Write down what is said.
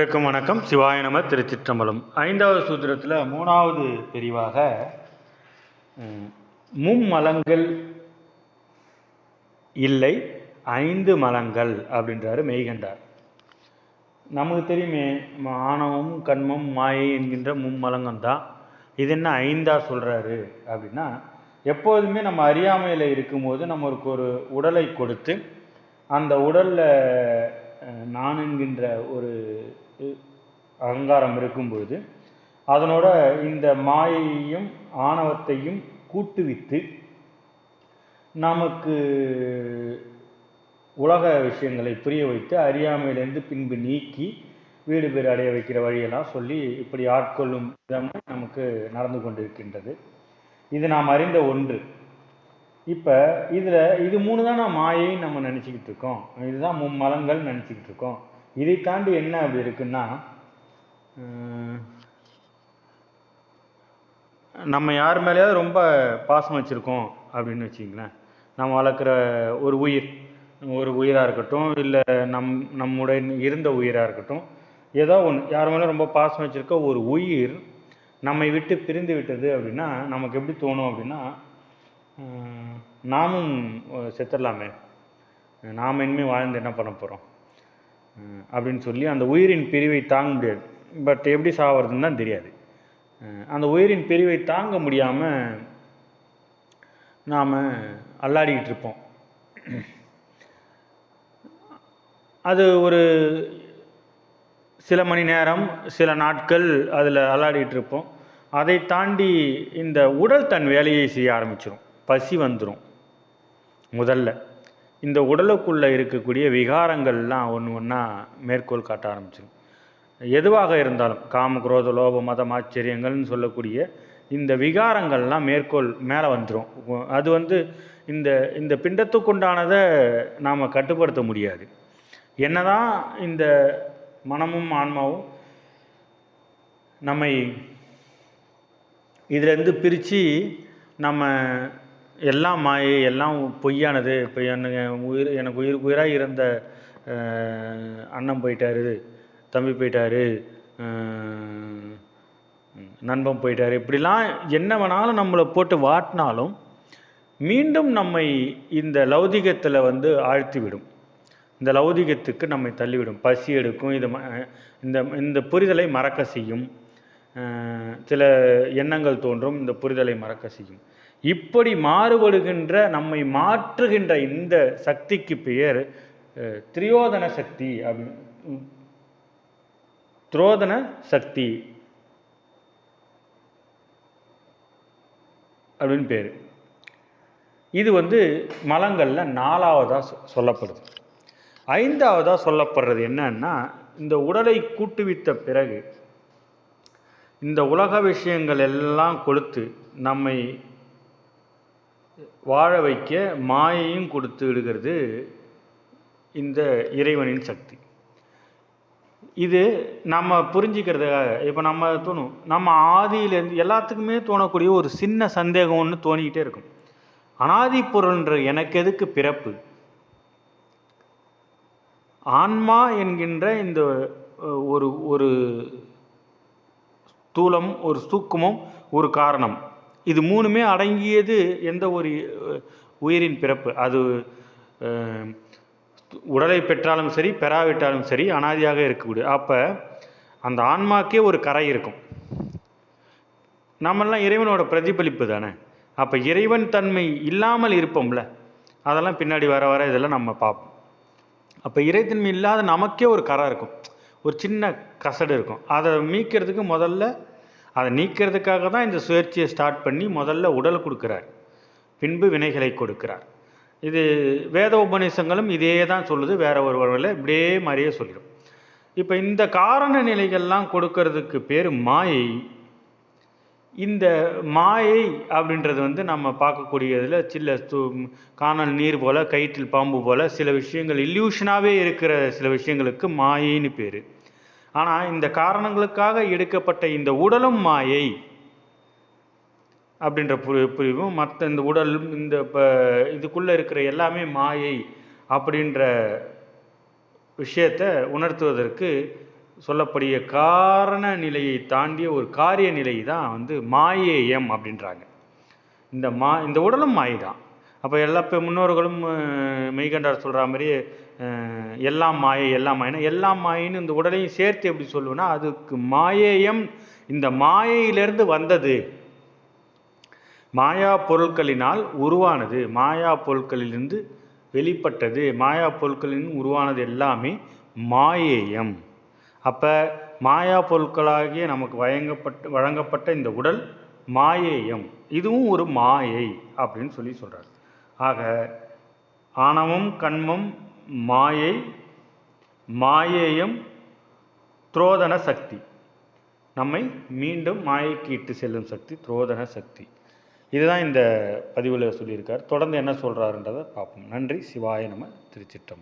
வணக்கம். சிவாய நம திருச்சிற்றம்பலம். ஐந்தாவது சூத்திரத்தில் மூணாவது பிரிவாக மும்மலங்கள் இல்லை ஐந்து மலங்கள் அப்படின்றாரு மெய்கண்டார். நமக்கு தெரியுமே ஆணவம் கண்மம் மாயை என்கின்ற மும்மலங்கம் தான் இது என்ன ஐந்தா சொல்றாரு அப்படின்னா எப்போதுமே நம்ம அறியாமையில் இருக்கும்போது நம்மளுக்கு ஒரு உடலை கொடுத்து அந்த உடல்ல நான் என்கின்ற ஒரு அகங்காரம் இருக்கும்பொழுது அதனோட இந்த மாயையும் ஆணவத்தையும் கூட்டுவித்து நமக்கு உலக விஷயங்களை புரிய வைத்து அறியாமையிலேருந்து பின்பு நீக்கி வீடு பேர் அடைய வைக்கிற வழியெல்லாம் சொல்லி இப்படி ஆட்கொள்ளும் விதம் நமக்கு நடந்து கொண்டிருக்கின்றது. இது நாம் அறிந்த ஒன்று. இப்போ இதில் இது மூணு தான் நான் மாயை நம்ம நினச்சிக்கிட்டு இருக்கோம். இதுதான் மும்மலங்கள் நினச்சிக்கிட்டு இருக்கோம். இதை தாண்டி என்ன அப்படி இருக்குன்னா நம்ம யார் மேலேயாவது ரொம்ப பாசம் வச்சுருக்கோம் அப்படின்னு வச்சிங்களேன் நம்ம வளர்க்குற ஒரு உயிர் ஒரு உயிராக இருக்கட்டும் இல்லை நம் நம்முடைய இருந்த உயிராக இருக்கட்டும் ஏதோ ஒன்று யார் மேலே ரொம்ப பாசம் வச்சுருக்க ஒரு உயிர் நம்மை விட்டு பிரிந்து விட்டது அப்படின்னா நமக்கு எப்படி தோணும் அப்படின்னா நாமும் செத்துடலாமே. நாம் இனிமேல் வாழ்ந்து என்ன பண்ண போகிறோம் அப்படின்னு சொல்லி அந்த உயிரின் பிரிவை தாங்க முடியாது பட் எப்படி சாவறதுன்னு தான் தெரியாது. அந்த உயிரின் பிரிவை தாங்க முடியாமல் நாம் அல்லாடிக்கிட்டு இருப்போம். அது ஒரு சில மணி நேரம் சில நாட்கள் அதில் அல்லாடிக்கிட்டு இருப்போம். அதை தாண்டி இந்த உடல் தன் வேலையை செய்ய ஆரம்பிச்சிடும் பசி வந்துடும் முதல்ல. இந்த உடலுக்குள்ளே இருக்கக்கூடிய விகாரங்கள்லாம் ஒன்று ஒன்றா மேற்கோள் காட்ட ஆரம்பிச்சிடும் எதுவாக இருந்தாலும் காம குரோத லோப மதம் ஆச்சரியங்கள்னு சொல்லக்கூடிய இந்த விகாரங்கள்லாம் மேற்கோள் மேலே வந்துடும் அது வந்து இந்த இந்த பிண்டத்துக்குண்டானதை நாம் கட்டுப்படுத்த முடியாது. என்னதான் இந்த மனமும் ஆன்மாவும் நம்மை இதுலேருந்து பிரித்து நம்ம எல்லாம் மாயை எல்லாம் பொய்யானது. இப்போ எனக்கு உயிர் எனக்கு உயிருக்கு உயிராக இருந்த அண்ணன் போயிட்டாரு தம்பி போயிட்டாரு நண்பன் போயிட்டாரு. இப்படிலாம் என்ன வேணாலும் நம்மளை போட்டு வாட்டினாலும் மீண்டும் நம்மை இந்த லௌதிகத்தில் வந்து ஆழ்த்திவிடும். இந்த லௌதிகத்துக்கு நம்மை தள்ளிவிடும். பசி எடுக்கும் இது ம- இந்த இந்த புரிதலை மறக்க செய்யும். சில எண்ணங்கள் தோன்றும் இந்த புரிதலை மறக்க செய்யும். இப்படி மாறுபடுகின்ற நம்மை மாற்றுகின்ற இந்த சக்திக்கு பெயர் திரியோதன சக்தி அப்படின்னு. உம், துரோதன சக்தி அப்படின்னு பேர். இது வந்து மலங்களில் நாலாவதாக சொ- சொல்லப்படுது. ஐந்தாவதாக சொல்லப்படுறது என்னன்னா இந்த உடலை கூட்டுவித்த பிறகு இந்த உலக விஷயங்கள் எல்லாம் கொடுத்து நம்மை வாழ வைக்க மாயையும் கொடுத்து விடுகிறது இந்த இறைவனின் சக்தி. இது நம்ம புரிஞ்சுக்கிறதுக்காக இப்போ நம்ம தோணும் நம்ம ஆதியிலேருந்து எல்லாத்துக்குமே தோணக்கூடிய ஒரு சின்ன சந்தேகம் ஒன்று தோணிக்கிட்டே இருக்கும். அனாதி பொருள்ன்ற எனக்கு எதுக்கு பிறப்பு? ஆன்மா என்கின்ற இந்த ஒரு ஒரு ஸ்தூலம் ஒரு சூக்குமம் ஒரு காரணம். இது மூணுமே அடங்கியது எந்த ஒரு உயிரின் பிறப்பு. அது உடலை பெற்றாலும் சரி பெறாவிட்டாலும் சரி அனாதியாக இருக்கக்கூடிய அப்போ அந்த ஆன்மாக்கே ஒரு கரை இருக்கும். நம்மெல்லாம் இறைவனோட பிரதிபலிப்பு தானே? அப்போ இறைவன் தன்மை இல்லாமல் இருப்போம்ல? அதெல்லாம் பின்னாடி வர வர இதெல்லாம் நம்ம பார்ப்போம். அப்போ இறைத்தன்மை இல்லாத நமக்கே ஒரு கரை இருக்கும். ஒரு சின்ன கசடு இருக்கும். அதை மீட்கிறதுக்கு முதல்ல அதை நீக்கிறதுக்காக தான் இந்த சுயற்சியை ஸ்டார்ட் பண்ணி முதல்ல உடல் கொடுக்குறார். பின்பு வினைகளை கொடுக்கிறார். இது வேத உபநிஷங்களும் இதே தான் சொல்லுது. வேற ஒரு வழியில் இப்படியே மாதிரியே சொல்லிடும். இப்போ இந்த காரண நிலைகள்லாம் கொடுக்கறதுக்கு பேர் மாயை. இந்த மாயை அப்படின்றது வந்து நம்ம பார்க்கக்கூடியதில் சில து- காணல் நீர் போல் கயிற்றில் பாம்பு போல் சில விஷயங்கள் இல்யூஷனாகவே இருக்கிற சில விஷயங்களுக்கு மாயைன்னு பேர். ஆனால் இந்த காரணங்களுக்காக எடுக்கப்பட்ட இந்த உடலும் மாயை அப்படின்ற புரி புரிவும் மற்ற இந்த உடல் இந்த இப்போ இதுக்குள்ளே இருக்கிற எல்லாமே மாயை அப்படின்ற விஷயத்தை உணர்த்துவதற்கு சொல்லப்படிய காரண நிலையை தாண்டிய ஒரு காரிய நிலை தான் வந்து மாயேயம் அப்படின்றாங்க. இந்த மா இந்த உடலும் மாயை தான் அப்போ எல்லா இப்போ முன்னோர்களும் மெய்கண்டார் சொல்கிற மாதிரி எல்லாம் மாயை எல்லாம் மாயினா எல்லாம் மாயின்னு இந்த உடலையும் சேர்த்து எப்படி சொல்லுவேன்னா அதுக்கு மாயேயம் இந்த மாயையிலிருந்து வந்தது. மாயா பொருட்களினால் உருவானது. மாயா பொருட்களிலிருந்து வெளிப்பட்டது. மாயா பொருட்களின் உருவானது எல்லாமே மாயேயம். அப்போ மாயா பொருட்களாகிய நமக்கு வழங்கப்பட்ட வழங்கப்பட்ட இந்த உடல் மாயேயம். இதுவும் ஒரு மாயை அப்படின்னு சொல்லி சொல்கிறார் ஆக ஆணவம் கண்மம் மாயை மாயேயம் துரோதன சக்தி. நம்மை மீண்டும் மாயைக்கு இட்டு செல்லும் சக்தி துரோதன சக்தி. இதுதான் இந்த பதிவில் சொல்லியிருக்கார். தொடர்ந்து என்ன சொல்கிறாருன்றதை பார்ப்போம். நன்றி. சிவாய நம்ம திருச்சிற்றம்பலம்.